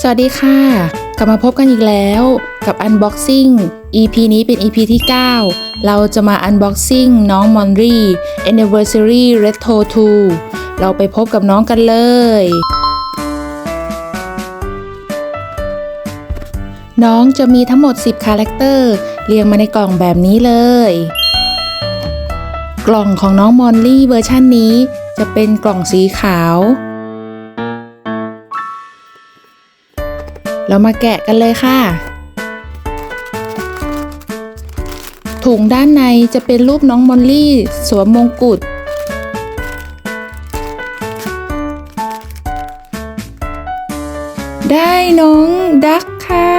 สวัสดีค่ะ กลับมาพบกันอีกแล้วกับ Unboxing EP นี้เป็น EP ที่ 9 เราจะมา Unboxing น้องมอนรี Anniversary Retro 2 เราไปพบกับน้องกันเลย น้องจะมีทั้งหมด 10 คาแรคเตอร์ เรียงมาในกล่องแบบนี้เลย กล่องของน้องมอนลี่เวอร์ชันนี้จะเป็นกล่องสีขาว เรามาแกะกันเลยค่ะ ถุงด้านในจะเป็นรูปน้องมอลลี่ สวมมงกุฎได้น้องดักค่ะ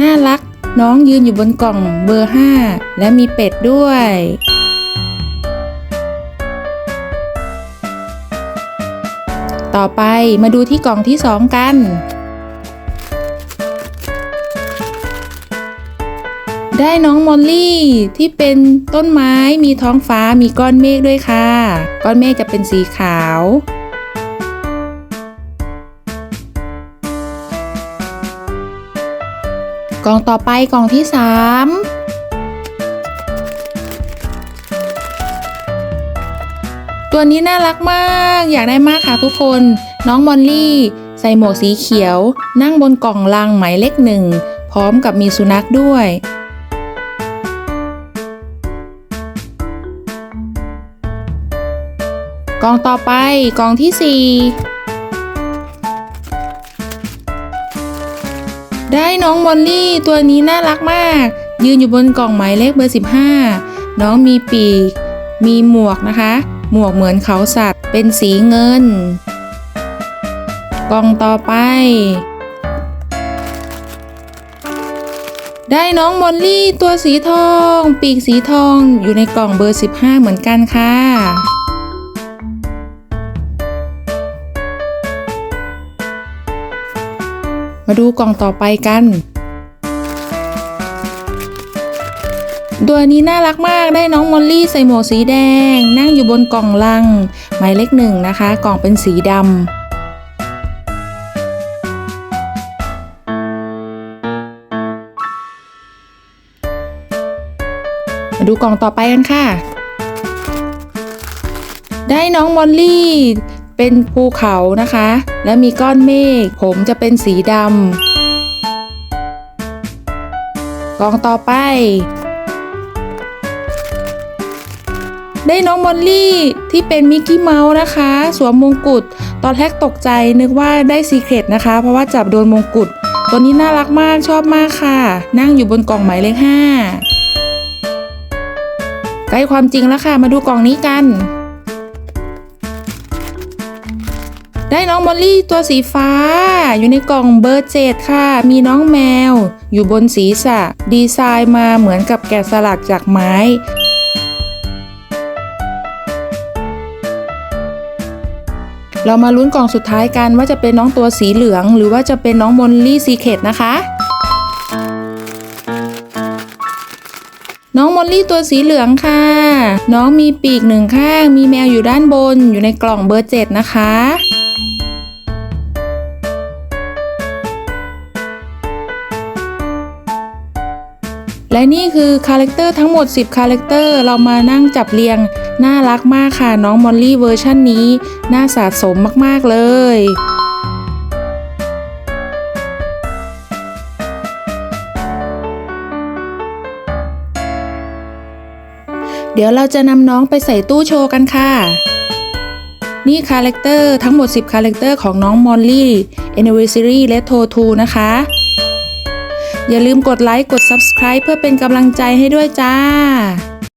น่ารักน้องยืนอยู่บนกล่องเบอร์ 5 และมีเป็ดด้วย ต่อไปมาดูที่กล่องที่ 2 กัน ได้น้องมอลลี่ที่เป็นต้นไม้มีท้องฟ้ามีก้อนเมฆด้วยค่ะ ก้อนเมฆจะเป็นสีขาว กล่องต่อไปกล่องที่3ตัวนี้น่ารักมาก อยากได้มากค่ะทุกคน น้องมอลลี่ ใส่หมวกสีเขียว นั่งบนกล่องลังหมายเลขหนึ่ง พร้อมกับมีสุนัขด้วย กล่องต่อไปกล่องที่ 4 ได้น้องมอลลี่ตัวนี้น่ารักมาก ยืนอยู่บนกล่องหมายเลขเบอร์ 15 น้องมีปีก มีหมวกนะคะ หมวกเหมือนเขาสัตว์เป็นสีเงิน กล่องต่อไป ได้น้องมอลลี่ตัวสีทอง ปีกสีทองอยู่ในกล่องเบอร์ 15 เหมือนกันค่ะ มาดูกล่องต่อไปกัน ตัวนี้น่ารักมากได้น้องมอลลี่ใส่หมวกสีแดง นั่งอยู่บนกล่องลัง หมายเลขหนึ่งนะคะ กล่องเป็นสีดำมาดูกล่องต่อไปกันค่ะ ได้น้องมอลลี่ เป็นภูเขานะคะ และมีก้อนเมฆผมจะเป็นสีดำกล่องต่อไป ได้น้องมอลลี่ที่เป็นมิกกี้เมาส์นะคะ สวมมงกุฎตอนแรกตกใจนึกว่าได้ซีเครตนะคะ เพราะว่าจับโดนมงกุฎตัวนี้น่ารักมากชอบมากค่ะ นั่งอยู่บนกล่องหมายเลขห้าใกล้ความจริงแล้วค่ะ มาดูกล่องนี้กัน ได้น้องมอลลี่ตัวสีฟ้า อยู่ในกล่องเบอร์เจ็ดค่ะ มีน้องแมว อยู่บนศีรษะ ดีไซน์มาเหมือนกับแกะสลักจากไม้เรามาลุ้นกล่องสุดท้ายกันว่าจะเป็นน้องตัวสีเหลือง หรือว่าจะเป็นน้องมอลลี่ซีเคดนะคะ น้องมอลลี่ตัวสีเหลืองค่ะ น้องมีปีกหนึ่งข้าง มีแมวอยู่ด้านบน อยู่ในกล่องเบอร์เจ็ดนะคะ และนี่คือคาแรคเตอร์ทั้งหมด 10 คาแรคเตอร์ เรามานั่งจับเรียง น่ารักมากค่ะน้องมอลลี่เวอร์ชันนี้ น่าสะสมมากๆเลยเดี๋ยวเราจะนำน้องไปใส่ตู้โชว์กันค่ะ นี่คาแรคเตอร์ทั้งหมด 10 คาแรคเตอร์ของน้องมอลลี่ Anniversary Retro 2นะคะ อย่าลืมกดไลค์กด Subscribe เพื่อเป็นกำลังใจให้ด้วยจ้า